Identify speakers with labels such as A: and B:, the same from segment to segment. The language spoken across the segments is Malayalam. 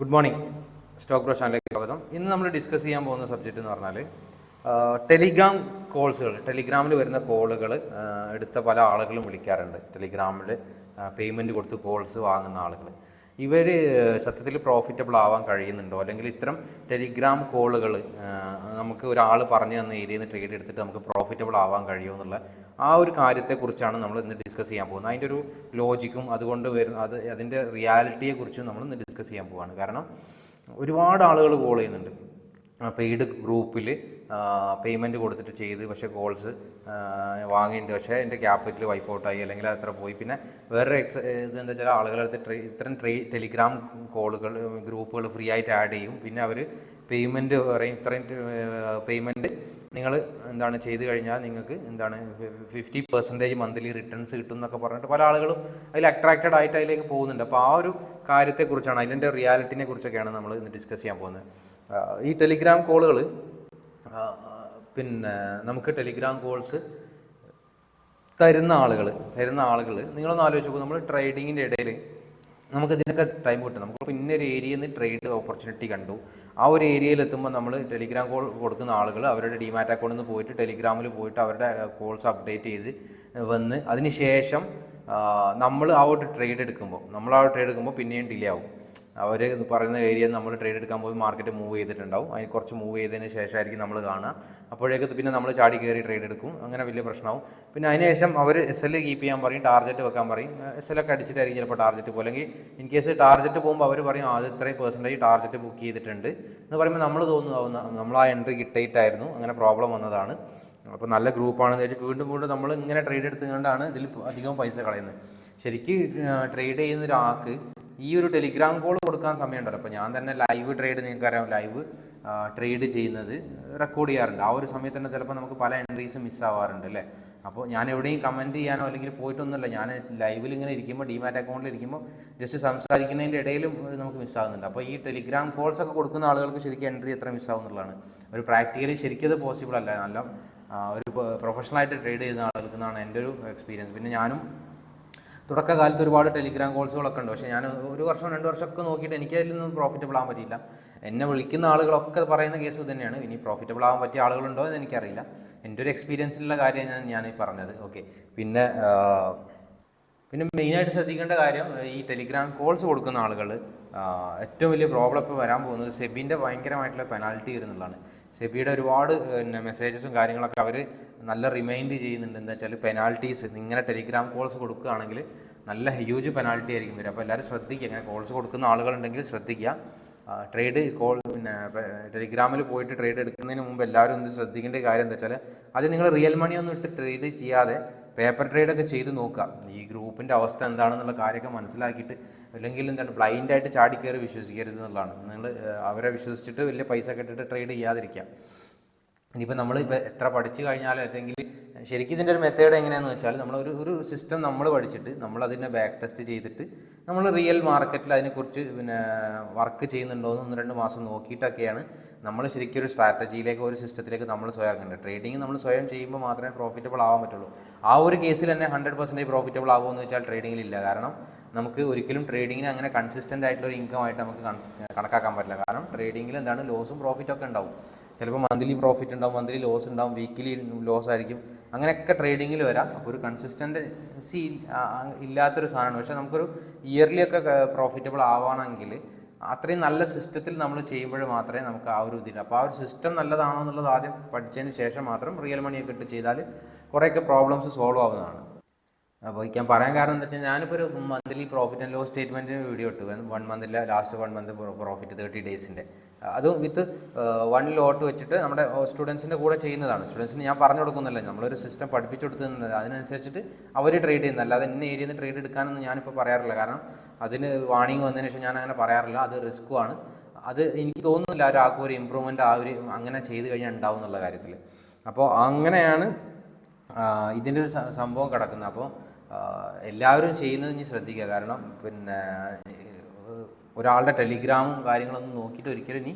A: ഗുഡ് മോർണിംഗ് സ്റ്റോക്ക് ബ്രോ ചാനലിലേക്ക് സ്വാഗതം. ഇന്ന് നമ്മൾ ഡിസ്കസ് ചെയ്യാൻ പോകുന്ന സബ്ജക്റ്റ് എന്ന് പറഞ്ഞാൽ ടെലിഗ്രാം കോൾസുകൾ ടെലിഗ്രാമിൽ വരുന്ന കോളുകൾ എടുത്ത പല ആളുകളും വിളിക്കാറുണ്ട്. ടെലിഗ്രാമിൽ പേയ്മെന്റ് കൊടുത്ത് കോൾസ് വാങ്ങുന്ന ആളുകൾ ഇവർ സത്യത്തിൽ പ്രോഫിറ്റബിൾ ആവാൻ കഴിയുന്നുണ്ടോ? അല്ലെങ്കിൽ ഇത്തരം ടെലിഗ്രാം കോളുകൾ നമുക്ക് ഒരാൾ പറഞ്ഞു തന്ന ഏരിയയിൽ നിന്ന് ട്രേഡ് എടുത്തിട്ട് നമുക്ക് പ്രോഫിറ്റബിൾ ആവാൻ കഴിയുമോ എന്നുള്ള ആ ഒരു കാര്യത്തെക്കുറിച്ചാണ് നമ്മൾ ഇന്ന് ഡിസ്കസ് ചെയ്യാൻ പോകുന്നത്. അതിന്റെ ഒരു ലോജിക്കും അതുകൊണ്ട് വരുന്ന അത് അതിന്റെ റിയാലിറ്റിയെക്കുറിച്ചും നമ്മൾ ഇന്ന് ഡിസ്കസ് ചെയ്യാൻ പോവുകയാണ് കാരണം ഒരുപാട് ആളുകൾ കോൾ ചെയ്യുന്നുണ്ട്. പെയ്ഡ് ഗ്രൂപ്പിൽ പേയ്മെന്റ് കൊടുത്തിട്ട് ചെയ്ത് പക്ഷേ കോൾസ് വാങ്ങിയിട്ടുണ്ട്. പക്ഷേ എന്റെ ക്യാപിറ്റൽ വൈപ്പ് ഔട്ടായി അല്ലെങ്കിൽ അത് അത്ര പോയി. പിന്നെ വേറെ എക്സ് ഇതെന്താ വെച്ചാൽ ആളുകളടുത്ത് ട്രേ ഇത്തരം ട്രേ ടെലിഗ്രാം കോളുകൾ ഗ്രൂപ്പുകൾ ഫ്രീ ആയിട്ട് ആഡ് ചെയ്യും. പിന്നെ അവർ പേയ്മെന്റ് പറയും ഇത്രയും പേയ്മെന്റ് നിങ്ങൾ എന്താണ് ചെയ്ത് കഴിഞ്ഞാൽ നിങ്ങൾക്ക് എന്താണ് ഫിഫ്റ്റി പെർസെന്റേജ് മന്ത്ലി റിട്ടേൺസ് കിട്ടും എന്നൊക്കെ പറഞ്ഞിട്ട് പല ആളുകളും അതിൽ അട്രാക്റ്റഡ് ആയിട്ട് അതിലേക്ക് പോകുന്നുണ്ട്. അപ്പോൾ ആ ഒരു കാര്യത്തെക്കുറിച്ചാണ് അതിന്റെ റിയാലിറ്റിനെ കുറിച്ചൊക്കെയാണ് നമ്മൾ ഇന്ന് ഡിസ്കസ് ചെയ്യാൻ പോകുന്നത്. ഈ ടെലിഗ്രാം കോളുകൾ പിന്നെ നമുക്ക് ടെലിഗ്രാം കോൾസ് തരുന്ന ആളുകൾ തരുന്ന ആളുകൾ നിങ്ങളൊന്ന് ആലോചിച്ച് നോക്കൂ നമ്മൾ ട്രേഡിങ്ങിന്റെ ഇടയിൽ നമുക്ക് ഇതിനൊക്കെ ടൈം കിട്ടും. നമുക്ക് പിന്നെ ഒരു ഏരിയയിൽ നിന്ന് ട്രേഡ് ഓപ്പർച്യൂണിറ്റി കണ്ടു. ആ ഒരു ഏരിയയിൽ എത്തുമ്പോൾ നമ്മൾ ടെലിഗ്രാം കോൾ കൊടുക്കുന്ന ആളുകൾ അവരുടെ ഡിമാറ്റ് അക്കൗണ്ടിൽ നിന്ന് പോയിട്ട് ടെലിഗ്രാമിൽ പോയിട്ട് അവരുടെ കോൾസ് അപ്ഡേറ്റ് ചെയ്ത് വന്ന് അതിന് ശേഷം നമ്മൾ ആ ഒരു ട്രേഡ് എടുക്കുമ്പോൾ നമ്മൾ ആ ഒരു ട്രേഡ് എടുക്കുമ്പോൾ പിന്നെയും ഡിലേ ആവും. അവർ പറയുന്ന ഏരിയ നമ്മൾ ട്രേഡ് എടുക്കാൻ പോയി മാർക്കറ്റ് മൂവ് ചെയ്തിട്ടുണ്ടാവും. അതിന് കുറച്ച് മൂവ് ചെയ്തതിന് ശേഷമായിരിക്കും നമ്മൾ കാണുക. അപ്പോഴേക്ക് പിന്നെ നമ്മൾ ചാടി കയറി ട്രേഡ് എടുക്കും. അങ്ങനെ വലിയ പ്രശ്നമാവും പിന്നെ അതിനുശേഷം അവർ എസ് എൽ കീപ്പ് ചെയ്യാൻ പറയും ടാർഗറ്റ് വെക്കാൻ പറയും. എസ് എൽ ഒക്കെ അടിച്ചിട്ടായിരിക്കും ചിലപ്പോൾ ടാർഗറ്റ് പോകും അല്ലെങ്കിൽ ഇൻ കേസ് ടാർഗറ്റ് പോകുമ്പോൾ അവർ പറയും അത് ഇത്രയും പെർസെന്റേജ് ടാർഗറ്റ് ബുക്ക് ചെയ്തിട്ടുണ്ട്. എന്ന് പറയുമ്പോൾ നമ്മൾ തോന്നുന്നു നമ്മൾ ആ എൻട്രി കിട്ടിയിട്ടായിരുന്നു അങ്ങനെ പ്രോബ്ലം വന്നതാണ്. അപ്പോൾ നല്ല ഗ്രൂപ്പാണെന്ന് വെച്ചാൽ വീണ്ടും വീണ്ടും നമ്മൾ ഇങ്ങനെ ട്രേഡ് എടുത്തുകൊണ്ടാണ് ഇതിൽ അധികം പൈസ കളയുന്നത്. ശരിക്കും ട്രേഡ് ചെയ്യുന്ന ഒരാൾക്ക് ഈ ഒരു ടെലിഗ്രാം കോൾ കൊടുക്കാൻ സമയമുണ്ടല്ലോ. അപ്പോൾ ഞാൻ തന്നെ ലൈവ് ട്രേഡ് നിങ്ങൾക്കറിയാം ലൈവ് ട്രേഡ് ചെയ്യുന്നത് റെക്കോർഡ് ചെയ്യാറുണ്ട്. ആ ഒരു സമയത്ത് തന്നെ ചിലപ്പോൾ നമുക്ക് പല എൻട്രീസും മിസ്സാവാറുണ്ട് അല്ലേ? അപ്പോൾ ഞാൻ എവിടെയും കമന്റ് ചെയ്യാനോ അല്ലെങ്കിൽ പോയിട്ടൊന്നുമില്ല. ഞാൻ ലൈവിൽ ഇങ്ങനെ ഇരിക്കുമ്പോൾ ഡിമാറ്റ് അക്കൗണ്ടിൽ ഇരിക്കുമ്പോൾ ജസ്റ്റ് സംസാരിക്കുന്നതിന്റെ ഇടയിലും നമുക്ക് മിസ്സാകുന്നുണ്ട് അപ്പോൾ ഈ ടെലിഗ്രാം കോൾസ് ഒക്കെ കൊടുക്കുന്ന ആളുകൾക്ക് ശരിക്കും എൻട്രി എത്ര മിസ്സാവുന്നുള്ളതാണ് ഒരു പ്രാക്ടിക്കലി ശരിക്കും അത് പോസിബിൾ അല്ല. നല്ല ഒരു പ്രൊഫഷണലായിട്ട് ട്രേഡ് ചെയ്യുന്ന ആളുകൾക്ക് എന്നാണ് എന്റെ ഒരു എക്സ്പീരിയൻസ് പിന്നെ ഞാനും തുടക്കകാലത്ത് ഒരുപാട് ടെലിഗ്രാം കോൾസുകളൊക്കെ ഉണ്ട്. പക്ഷേ ഞാൻ ഒരു വർഷം രണ്ട് വർഷമൊക്കെ നോക്കിയിട്ട് എനിക്ക് അതിൽ നിന്നും പ്രോഫിറ്റബിൾ ആകാൻ പറ്റിയില്ല. എന്നെ വിളിക്കുന്ന ആളുകളൊക്കെ പറയുന്ന കേസ് തന്നെയാണ് ഇനി പ്രോഫിറ്റബിൾ ആകാൻ പറ്റിയ ആളുകളുണ്ടോ എന്ന് എനിക്കറിയില്ല. എന്റെ ഒരു എക്സ്പീരിയൻസിലുള്ള കാര്യം ഞാൻ ഈ പറഞ്ഞത്. ഓക്കെ പിന്നെ പിന്നെ മെയിനായിട്ട് ശ്രദ്ധിക്കേണ്ട കാര്യം ഈ ടെലിഗ്രാം കോൾസ് കൊടുക്കുന്ന ആളുകൾ ഏറ്റവും വലിയ പ്രോബ്ലം ഇപ്പോൾ വരാൻ പോകുന്നത് സെബിന്റെ ഭയങ്കരമായിട്ടുള്ള പെനാൽറ്റി വരുന്നുള്ളതാണ് സെബിയുടെ ഒരുപാട് പിന്നെ മെസ്സേജസും കാര്യങ്ങളൊക്കെ അവർ നല്ല റിമൈൻഡ് ചെയ്യുന്നുണ്ട്. എന്താ വെച്ചാൽ പെനാൾട്ടീസ് ഇങ്ങനെ ടെലിഗ്രാം കോൾസ് കൊടുക്കുകയാണെങ്കിൽ നല്ല ഹ്യൂജ് പെനാൾട്ടി ആയിരിക്കും വരും അപ്പോൾ എല്ലാവരും ശ്രദ്ധിക്കുക. അങ്ങനെ കോൾസ് കൊടുക്കുന്ന ആളുകളുണ്ടെങ്കിൽ ശ്രദ്ധിക്കുക. ട്രേഡ് കോൾ പിന്നെ ടെലിഗ്രാമിൽ പോയിട്ട് ട്രേഡ് എടുക്കുന്നതിന് മുമ്പ് എല്ലാവരും ഒന്ന് ശ്രദ്ധിക്കേണ്ട കാര്യം എന്താ വെച്ചാൽ അത് നിങ്ങൾ റിയൽ മണി ഒന്നും ഇട്ട് ട്രേഡ് ചെയ്യാതെ പേപ്പർ ട്രേഡ് ഒക്കെ ചെയ്ത് നോക്കുക. ഈ ഗ്രൂപ്പിന്റെ അവസ്ഥ എന്താണെന്നുള്ള കാര്യമൊക്കെ മനസ്സിലാക്കിയിട്ട് അല്ലെങ്കിൽ എന്താണ് ബ്ലൈൻഡായിട്ട് ചാടിക്കയറി വിശ്വസിക്കരുത് എന്നുള്ളതാണ്. നിങ്ങൾ അവരെ വിശ്വസിച്ചിട്ട് വലിയ പൈസ കെട്ടിട്ട് ട്രേഡ് ചെയ്യാതിരിക്കുക. ഇനിയിപ്പോൾ നമ്മൾ ഇപ്പോൾ എത്ര പഠിച്ചു കഴിഞ്ഞാലും അല്ലെങ്കിൽ ശരിക്കും ഇതിന്റെ ഒരു മെത്തേഡ് എങ്ങനെയാണെന്ന് വെച്ചാൽ നമ്മൾ ഒരു ഒരു സിസ്റ്റം നമ്മൾ പഠിച്ചിട്ട് നമ്മൾ അതിനെ ബാക്ക് ടെസ്റ്റ് ചെയ്തിട്ട് നമ്മൾ റിയൽ മാർക്കറ്റിൽ അതിനെക്കുറിച്ച് പിന്നെ വർക്ക് ചെയ്യുന്നുണ്ടോ എന്ന് ഒന്ന് രണ്ട് മാസം നോക്കിയിട്ടൊക്കെയാണ് നമ്മൾ ശരിക്കും ഒരു സ്ട്രാറ്റജിയിലേക്ക് ഒരു സിസ്റ്റത്തിലേക്ക് നമ്മൾ സ്വയം ഇറങ്ങേണ്ടത്. ട്രേഡിങ് നമ്മൾ സ്വയം ചെയ്യുമ്പോൾ മാത്രമേ പ്രോഫിറ്റബിൾ ആവാൻ പറ്റുള്ളൂ. ആ ഒരു കേസിൽ തന്നെ ഹൺഡ്രഡ് പെർസെന്റേജ് പ്രോഫിറ്റബിൾ ആവുമെന്ന് വെച്ചാൽ ട്രേഡിങ്ങിൽ ഇല്ല. കാരണം നമുക്ക് ഒരിക്കലും ട്രേഡിങ്ങിന് അങ്ങനെ കൺസിസ്റ്റന്റ് ആയിട്ടുള്ള ഒരു ഇൻകം ആയിട്ട് നമുക്ക് കണക്കാക്കാൻ പറ്റില്ല. കാരണം ട്രേഡിങ്ങിൽ എന്താണ് ലോസും പ്രോഫിറ്റും ഒക്കെ ഉണ്ടാവും. ചിലപ്പോൾ മന്ത്ലി പ്രോഫിറ്റ് ഉണ്ടാവും മന്ത്ലി ലോസ് ഉണ്ടാവും വീക്കിലി ലോസ് ആയിരിക്കും. അങ്ങനെയൊക്കെ ട്രേഡിങ്ങിൽ വരാം. അപ്പോൾ ഒരു കൺസിസ്റ്റൻസി ഇല്ലാത്തൊരു സാധനമാണ്. പക്ഷേ നമുക്കൊരു ഇയർലി ഒക്കെ പ്രോഫിറ്റബിൾ ആവാണെങ്കിൽ അത്രയും നല്ല സിസ്റ്റത്തിൽ നമ്മൾ ചെയ്യുമ്പോൾ മാത്രമേ നമുക്ക് ആ ഒരു ഇതില്ല. അപ്പോൾ ആ ഒരു സിസ്റ്റം നല്ലതാണോ എന്നുള്ളത് ആദ്യം പഠിച്ചതിന് ശേഷം മാത്രം റിയൽ മണിയൊക്കെ ഇട്ട് ചെയ്താൽ കുറേയൊക്കെ പ്രോബ്ലംസ് സോൾവ് ആവുന്നതാണ്. അപ്പോൾ ഞാൻ പറയാൻ കാരണം എന്താ വെച്ചാൽ ഞാനിപ്പോൾ ഒരു മന്ത്ലി പ്രോഫിറ്റ് ആൻഡ് ലോസ് സ്റ്റേറ്റ്മെന്റിന് വീഡിയോ ഇട്ടു. One മന്തിലെ last one month profit thirty ഡേയ്സിന്റെ അതും വിത്ത് വൺ ലോട്ട് വെച്ചിട്ട് നമ്മുടെ സ്റ്റുഡൻസിന്റെ കൂടെ ചെയ്യുന്നതാണ്. സ്റ്റുഡൻസിന് ഞാൻ പറഞ്ഞു കൊടുക്കുന്നില്ല നമ്മളൊരു സിസ്റ്റം പഠിപ്പിച്ചു കൊടുക്കുന്നത് അതിനനുസരിച്ചിട്ട് അവർ ട്രേഡ് ചെയ്യുന്നത് അല്ലാതെ ഇന്ന ഏരിയയിൽ നിന്ന് ട്രേഡ് എടുക്കാനൊന്നും ഞാനിപ്പോൾ പറയാറില്ല. കാരണം അതിന് വാണിംഗ് വന്നതിന് ശേഷം ഞാൻ അങ്ങനെ പറയാറില്ല. അത് റിസ്ക്കുമാണ് അത് എനിക്ക് തോന്നുന്നില്ല ഒരാൾക്ക് ഒരു ഇമ്പ്രൂവ്മെന്റ് ആ ഒരു അങ്ങനെ ചെയ്ത് കഴിഞ്ഞാൽ ഉണ്ടാവും എന്നുള്ള കാര്യത്തിൽ അപ്പോൾ അങ്ങനെയാണ് ഇതിന്റെ ഒരു സംഭവം കിടക്കുന്നത്. അപ്പോൾ എല്ലാവരും ചെയ്യുന്നത് ഇനി ശ്രദ്ധിക്കുക. കാരണം പിന്നെ ഒരാളുടെ ടെലിഗ്രാമും കാര്യങ്ങളൊന്നും നോക്കിയിട്ട് ഒരിക്കലും ഇനി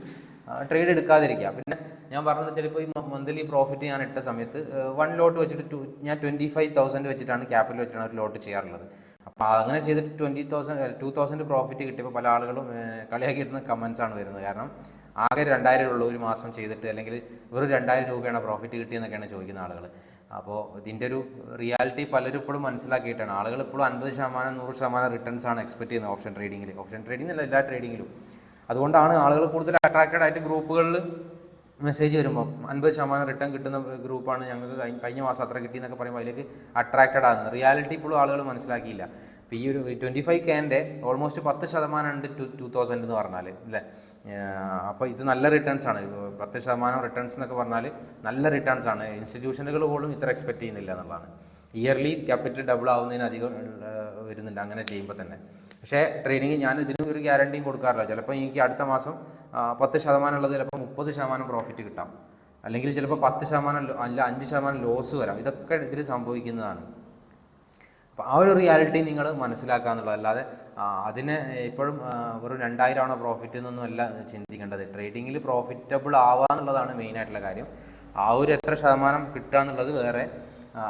A: ട്രേഡ് എടുക്കാതിരിക്കുക. പിന്നെ ഞാൻ പറഞ്ഞത് ചിലപ്പോൾ ഈ മന്ത്ലി പ്രോഫിറ്റ് ഞാൻ ഇട്ട സമയത്ത് വൺ ലോട്ട് വെച്ചിട്ട് ടു ഞാൻ ട്വന്റി ഫൈവ് തൗസൻഡ് വെച്ചിട്ടാണ് ക്യാപിറ്റൽ വെച്ചിട്ടാണ് ഒരു ലോട്ട് ചെയ്യാറുള്ളത്. അപ്പോൾ അങ്ങനെ ചെയ്തിട്ട് twenty thousand two thousand profit കിട്ടിയപ്പോൾ പല ആളുകളും കളിയാക്കി ഇടുന്ന കമൻസാണ് വരുന്നത്. കാരണം ആകെ രണ്ടായിരം ഉള്ളൂ ഒരു മാസം ചെയ്തിട്ട് അല്ലെങ്കിൽ വെറും രണ്ടായിരം രൂപയാണ് പ്രോഫിറ്റ് കിട്ടിയെന്നൊക്കെയാണ് ചോദിക്കുന്ന ആളുകൾ അപ്പോൾ ഇതിന്റെ ഒരു റിയാലിറ്റി പലരും ഇപ്പോഴും മനസ്സിലാക്കിയിട്ടാണ്. ആളുകൾ ഇപ്പോഴും അൻപത് ശതമാനം നൂറ് ശതമാനം റിട്ടേൺസ് ആണ് എക്സ്പെക്ട് ചെയ്യുന്നത് ഓപ്ഷൻ ട്രേഡിങ്ങിൽ ഓപ്ഷൻ ട്രേഡിംഗ് അല്ല എല്ലാ ട്രേഡിങ്ങിലും അതുകൊണ്ടാണ് ആളുകൾ കൂടുതൽ അട്രാക്റ്റഡ് ആയിട്ട് ഗ്രൂപ്പുകളിൽ മെസ്സേജ് വരുമ്പോൾ അൻപത് ശതമാനം റിട്ടേൺ കിട്ടുന്ന ഗ്രൂപ്പാണ് ഞങ്ങൾക്ക് കഴിഞ്ഞ മാസം അത്ര കിട്ടിയെന്നൊക്കെ പറയുമ്പോൾ അതിലേക്ക് അട്രാക്റ്റഡ് ആകുന്നത്. റിയാലിറ്റി ഇപ്പോഴും ആളുകൾ മനസ്സിലാക്കിയില്ല. ഇപ്പോൾ ഈ ഒരു ട്വന്റി ഫൈവ് കെന്റെ ഓൾമോസ്റ്റ് പത്ത് ശതമാനം ഉണ്ട് ടു ടു തൗസൻഡ് എന്ന് പറഞ്ഞാൽ അല്ലേ? അപ്പോൾ ഇത് നല്ല റിട്ടേൺസ് ആണ്. പത്ത് ശതമാനം റിട്ടേൺസ് എന്നൊക്കെ പറഞ്ഞാൽ നല്ല റിട്ടേൺസ് ആണ്. ഇൻസ്റ്റിറ്റ്യൂഷനുകൾ പോലും ഇത്ര എക്സ്പെക്റ്റ് ചെയ്യുന്നില്ല എന്നുള്ളതാണ്. ഇയർലി ക്യാപിറ്റൽ ഡബിൾ ആവുന്നതിന് അധികം വരുന്നുണ്ട്. അങ്ങനെ ചെയ്യുമ്പോൾ തന്നെ. പക്ഷേ ട്രെയിനിങ് ഞാൻ ഇതിന് ഒരു ഗ്യാരണ്ടിയും കൊടുക്കാറില്ല. ചിലപ്പോൾ എനിക്ക് അടുത്ത മാസം പത്ത് ശതമാനം ഉള്ളത് ചിലപ്പോൾ മുപ്പത് ശതമാനം പ്രോഫിറ്റ് കിട്ടാം. അല്ലെങ്കിൽ ചിലപ്പോൾ പത്ത് ശതമാനം അല്ല അഞ്ച് ശതമാനം ലോസ് വരാം. ഇതൊക്കെ ഇതിൽ സംഭവിക്കുന്നതാണ്. അപ്പോൾ ആ ഒരു റിയാലിറ്റി നിങ്ങൾ മനസ്സിലാക്കുക എന്നുള്ളത്. അല്ലാതെ അതിന് ഇപ്പോഴും ഒരു രണ്ടായിരം ആണോ പ്രോഫിറ്റ് എന്നൊന്നും അല്ല ചിന്തിക്കേണ്ടത്. ട്രേഡിങ്ങിൽ പ്രോഫിറ്റബിൾ ആവുക എന്നുള്ളതാണ് മെയിനായിട്ടുള്ള കാര്യം. ആ ഒരു എത്ര ശതമാനം കിട്ടുക എന്നുള്ളത് വേറെ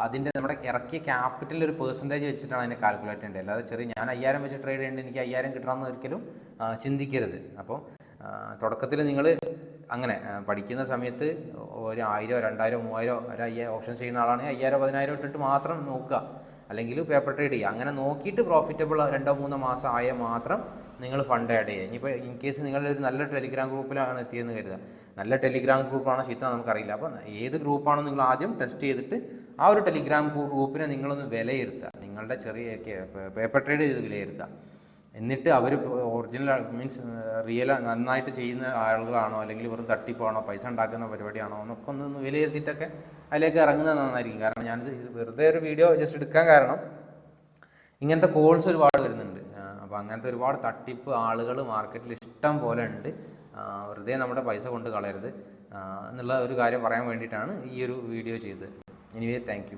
A: അതിന്റെ നമ്മുടെ ഇറക്കിയ ക്യാപിറ്റൽ ഒരു പേഴ്സന്റേജ് വെച്ചിട്ടാണ് അതിനെ കാൽക്കുലേറ്റ് ചെയ്യേണ്ടത്. അല്ലാതെ ചെറിയ ഞാൻ അയ്യായിരം വെച്ച് ട്രേഡ് ചെയ്യേണ്ടത് എനിക്ക് അയ്യായിരം കിട്ടണമെന്ന് ഒരിക്കലും ചിന്തിക്കരുത്. അപ്പോൾ തുടക്കത്തിൽ നിങ്ങൾ അങ്ങനെ പഠിക്കുന്ന സമയത്ത് ഒരു ആയിരോ രണ്ടായിരോ മൂവായിരോ ഒരു അയ്യായിരം ഓപ്ഷൻ ചെയ്യുന്ന ആളാണെങ്കിൽ അയ്യായിരം പതിനായിരം ഇട്ടിട്ട് മാത്രം നോക്കുക. അല്ലെങ്കിൽ പേപ്പർ ട്രേഡ് ചെയ്യുക. അങ്ങനെ നോക്കിയിട്ട് പ്രോഫിറ്റബിൾ രണ്ടോ മൂന്നോ മാസം ആയ മാത്രം നിങ്ങൾ ഫണ്ട് ആഡ് ചെയ്യുക. ഇനിയിപ്പോൾ ഇൻ കേസ് നിങ്ങളൊരു നല്ല ടെലിഗ്രാം ഗ്രൂപ്പിലാണ് എത്തിയെന്ന് കരുതുക. നല്ല ടെലിഗ്രാം ഗ്രൂപ്പാണോ ചീത്ത നമുക്കറിയില്ല. അപ്പോൾ ഏത് ഗ്രൂപ്പാണോ നിങ്ങൾ ആദ്യം ടെസ്റ്റ് ചെയ്തിട്ട് ആ ഒരു ടെലിഗ്രാം ഗ്രൂപ്പിനെ നിങ്ങളൊന്ന് വിലയിരുത്തുക. നിങ്ങളുടെ ചെറിയ പേപ്പർ ട്രേഡ് ചെയ്ത് വിലയിരുത്തുക. എന്നിട്ട് അവർ ഒറിജിനൽ മീൻസ് റിയൽ നന്നായിട്ട് ചെയ്യുന്ന ആളുകളാണോ അല്ലെങ്കിൽ വെറും തട്ടിപ്പാണോ പൈസ ഉണ്ടാക്കുന്ന പരിപാടിയാണോ എന്നൊക്കെ ഒന്ന് വിലയിരുത്തിയിട്ടൊക്കെ അതിലേക്ക് ഇറങ്ങുന്നത് നന്നായിരിക്കും. കാരണം ഞാനിത് വെറുതെ ഒരു വീഡിയോ ജസ്റ്റ് എടുക്കാൻ കാരണം ഇങ്ങനത്തെ കോൾസ് ഒരുപാട് വരുന്നുണ്ട്. അപ്പോൾ അങ്ങനത്തെ ഒരുപാട് തട്ടിപ്പ് ആളുകൾ മാർക്കറ്റിൽ ഇഷ്ടം പോലെ ഉണ്ട്. വെറുതെ നമ്മുടെ പൈസ കൊണ്ട് കളയരുത്. എന്നുള്ള ഒരു കാര്യം പറയാൻ വേണ്ടിയിട്ടാണ് ഈ ഒരു വീഡിയോ ചെയ്തത്. Anyway thank you